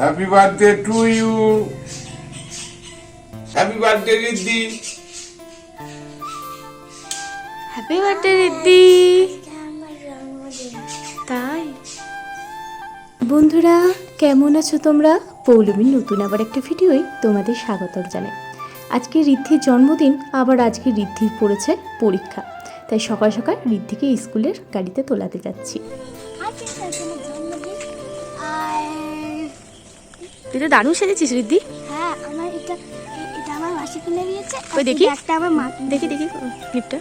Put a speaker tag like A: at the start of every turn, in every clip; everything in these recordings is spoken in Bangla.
A: Happy birthday to you happy birthday Riddhi
B: happy birthday Riddhi তাই? বন্ধুরা কেমন আছো তোমরা? পৌলমীর নতুন আবার একটা ভিডিওই তোমাদের স্বাগত জানাই। আজকে ঋদ্ধির জন্মদিন আবার আজকে ঋদ্ধির পড়েছে পরীক্ষা। তাই সকাল সকাল ঋদ্ধিকে স্কুলের গাড়িতে তোলাতে যাচ্ছি। তুই তো দারুণ সেজেছিস ঋদ্ধি।
C: হ্যাঁ আমার এটা এটা আমার মাসি কিনে দিয়েছে
B: ওই দেখি।
C: একটা আমার মা
B: দেখি দেখি ক্লিপটা।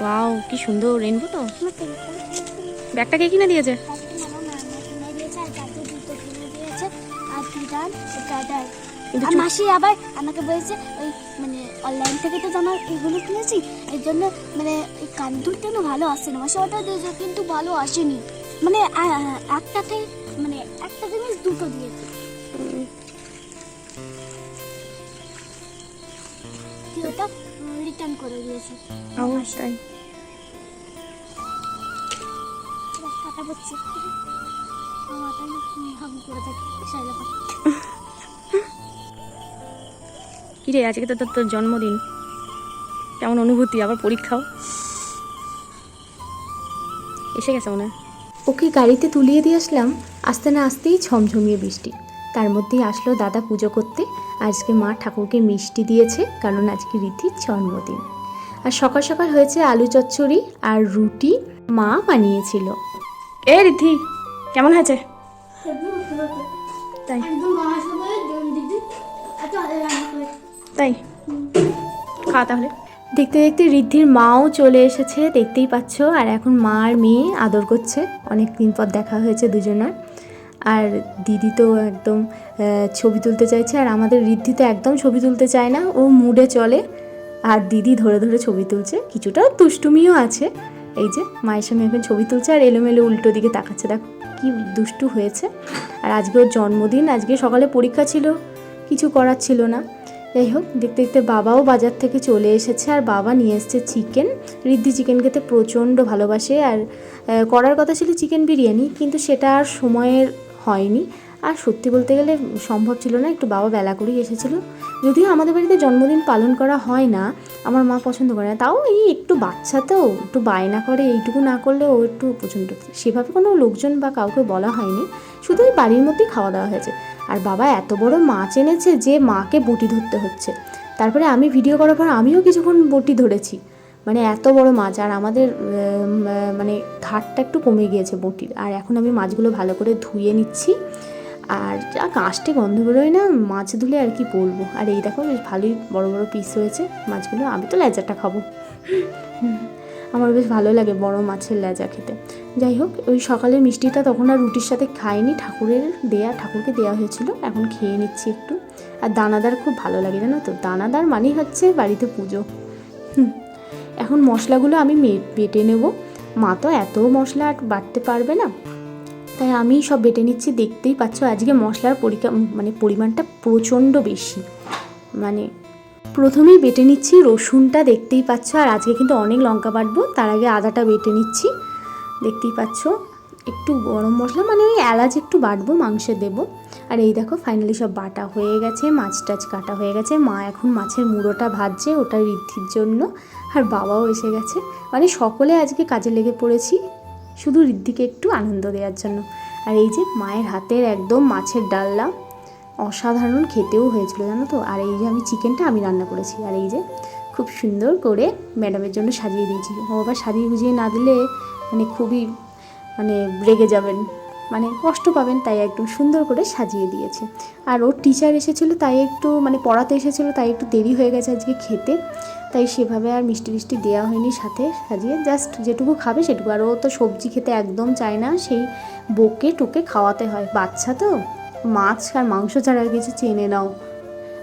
B: ওয়াও কি সুন্দর রেনবো তো। ব্যাগটা কে কিনে দিয়েছে?
C: আমার আর মাসি আবার আমাকে বলেছে ওই মানে অনলাইন থেকে তো জামা এগুলো কিনেছি এর জন্য মানে এই কান দুলটা ভালো আসে না। মাসি অর্ডার দিয়েছে কিন্তু ভালো আসেনি। মানে একটা থেকে মানে একটা জিনিস দুটো দিয়েছে ওটা রিটার্ন করে দিয়েছে
B: তাই।
C: কাটা পড়ছে মাথায় হাম করে থাকে শাইলা
B: কিরে আজকে তো তোর তোর জন্মদিন। কেমন অনুভূতি আবার পরীক্ষাও। এসে গেছে মনে হয়। ওকে গাড়িতে তুলিয়ে দিয়ে আসলাম। আসতে না আসতেই ঝমঝমিয়ে বৃষ্টি। তার মধ্যেই আসলো দাদা পুজো করতে। আজকে মা ঠাকুরকে মিষ্টি দিয়েছে, কারণ আজকে রীতির জন্মদিন। আর সকাল সকাল হয়েছে আলু চচ্চড়ি আর রুটি মা বানিয়েছিল। এ রিদ্ধি কেমন হয়েছে? তাই। তাই। খাওয়া তাহলে। দেখতে দেখতে ঋদ্ধির মাও চলে এসেছে, দেখতেই পাচ্ছ। আর এখন মা আর মেয়ে আদর করছে। অনেক দিন পর দেখা হয়েছে দুজনার। আর দিদি তো একদম ছবি তুলতে চাইছে। আর আমাদের ঋদ্ধি তো একদম ছবি তুলতে চায় না। ও মুডে চলে। আর দিদি ধরে ধরে ছবি তুলছে। কিছুটা দুষ্টুমিও আছে। এই যে, মায়ের সঙ্গে এখন ছবি তুলছে। আর এলোমেলো উল্টো দিকে তাকাচ্ছে। দেখ, কি দুষ্টু হয়েছে। আর আজকে ওর জন্মদিন। আজকে সকালে পরীক্ষা ছিল। কিছু করার ছিল না। যাই হোক, দেখতে দেখতে বাবাও বাজার থেকে চলে এসেছে আর বাবা নিয়ে এসছে চিকেন। রিদ্ধি চিকেন খেতে প্রচণ্ড ভালোবাসে আর করার কথা ছিল চিকেন বিরিয়ানি, কিন্তু সেটা আর সময়ের হয়নি। আর সত্যি বলতে গেলে সম্ভব ছিল না, একটু বাবা বেলা করেই এসেছিল। যদিও আমাদের বাড়িতে জন্মদিন পালন করা হয় না, আমার মা পছন্দ করে না। তাও এই একটু বাচ্চা তো, একটু বায়না করে, এইটুকু না করলে ও একটু পছন্দ সেভাবে কোনো লোকজন বা কাউকে বলা হয়নি, শুধু ওই বাড়ির মধ্যেই খাওয়া দাওয়া হয়েছে। আর বাবা এত বড় মাছ এনেছে যে মাকে বটি ধরতে হচ্ছে। তারপরে আমি ভিডিও করার পর আমিও কিছুক্ষণ বটি ধরেছি। মানে এত বড় মাছ, আর আমাদের মানে ধারটা একটু কমে গিয়েছে বটির। আর এখন আমি মাছগুলো ভালো করে ধুয়ে নিচ্ছি। আর যা কাঁচটে গন্ধ বেরোয় না, মাছ ধুলে আর কি বলব। আর এই দেখো, বেশ ভালোই বড় বড় পিস হয়েছে মাছগুলো, আমি তো লেজারটা খাব। আমার বেশ ভালো লাগে বড় মাছের লেজা খেতে। যাই হোক, ওই সকালের মিষ্টিটা তখন আর রুটির সাথে খাইনি। ঠাকুরের দেয়া, ঠাকুরকে দেওয়া হয়েছিল। এখন খেয়ে নিচ্ছি একটু। আর দানাদার খুব ভালো লাগে, জানো তো? দানাদার মানেই হচ্ছে বাড়িতে পুজো। এখন মশলাগুলো আমি বেটে নেব। মা তো এত মশলা আর বাটতে পারবে না। তাই আমি সব বেটে নিচ্ছি, দেখতেই পাচ্ছ আজকে মশলার পরিকা মানে পরিমাণটা প্রচণ্ড বেশি। মানে প্রথমেই বেটে নিচ্ছি, রসুনটা দেখতেই পাচ্ছ, আর আজকে কিন্তু অনেক লঙ্কা বাটবো, তার আগে আদাটা বেটে নিচ্ছি। দেখতেই পাচ্ছ, একটু গরম মশলা মানে ওই এলাচ একটু বাটবো, মাংসে দেবো। আর এই দেখো ফাইনালি সব বাটা হয়ে গেছে, মাছ টাছ কাটা হয়ে গেছে। মা এখন মাছের মুড়োটা ভাজছে ওটা ঋদ্ধির জন্য, আর বাবাও এসে গেছে। মানে সকলে আজকে কাজে লেগে পড়েছি। শুধু ঋদ্ধিকে একটু আনন্দ দেওয়ার জন্য। আর এই যে মায়ের হাতের একদম মাছের ডাল্লা অসাধারণ খেতেও হয়েছিল, জানো তো? আর এই যে আমি চিকেনটা আমি রান্না করেছি। আর এই যে খুব সুন্দর করে ম্যাডামের জন্য সাজিয়ে দিয়েছি। ও আবার সাজিয়ে গুজিয়ে না দিলে মানে খুবই মানে রেগে যাবেন। মানে কষ্ট পাবেন তাই একদম সুন্দর করে সাজিয়ে দিয়েছে। আর ওর টিচার এসেছিল তাই একটু মানে পড়াতে এসেছিল তাই একটু দেরি হয়ে গেছে আজকে খেতে। তাই সেভাবে আর মিষ্টি মিষ্টি দেওয়া হয়নি সাথে সাজিয়ে। জাস্ট যেটুকু খাবে সেটুকু। আর ও তো সবজি খেতে একদম চায় না। সেই বকে টুকে খাওয়াতে হয়। বাচ্চা তো। মাছ আর মাংস ছাড়া আর কিছু চেনে নাও।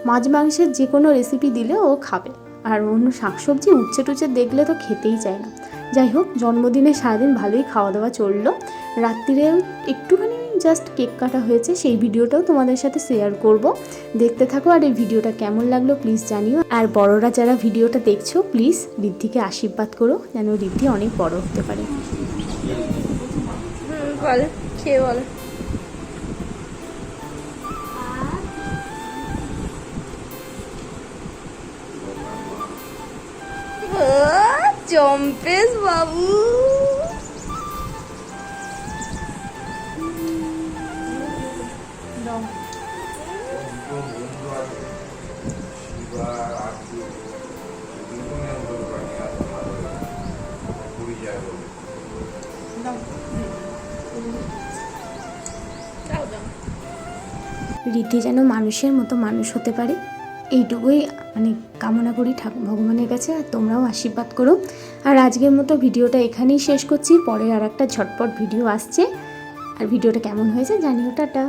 B: মাছ মাংসের যে কোনো রেসিপি দিলে ও খাবে। আর অন্য শাকসবজি উচ্ছে টুচ্ছে দেখলে তো খেতেই চায় না। যাই হোক জন্মদিনে সারাদিন ভালোই খাওয়া দাওয়া চলল। রাত্রিরেও একটুখানি জাস্ট কেক কাটা হয়েছে, সেই ভিডিওটাও তোমাদের সাথে শেয়ার করব। দেখতে থাকো আর এই ভিডিওটা কেমন লাগল প্লিজ জানিও। আর বড়রা যারা ভিডিওটা দেখছ প্লিজ ঋদ্ধিকে আশীর্বাদ করো, যেন ঋদ্ধি অনেক বড় হতে পারে।
D: খেয়ে বল।
B: চম্পেশ বাবু। রিদ্ধি যেন মানুষের মতো মানুষ হতে পারে। এইটুকুই মানে কামনা করি ঠাকুর ভগবানের কাছে, আর তোমরাও আশীর্বাদ করো। আর আজকের মতো ভিডিওটা এখানেই শেষ করছি। পরে আর একটা ঝটপট ভিডিও আসছে। আর ভিডিওটা কেমন হয়েছে জানিও, টাটা।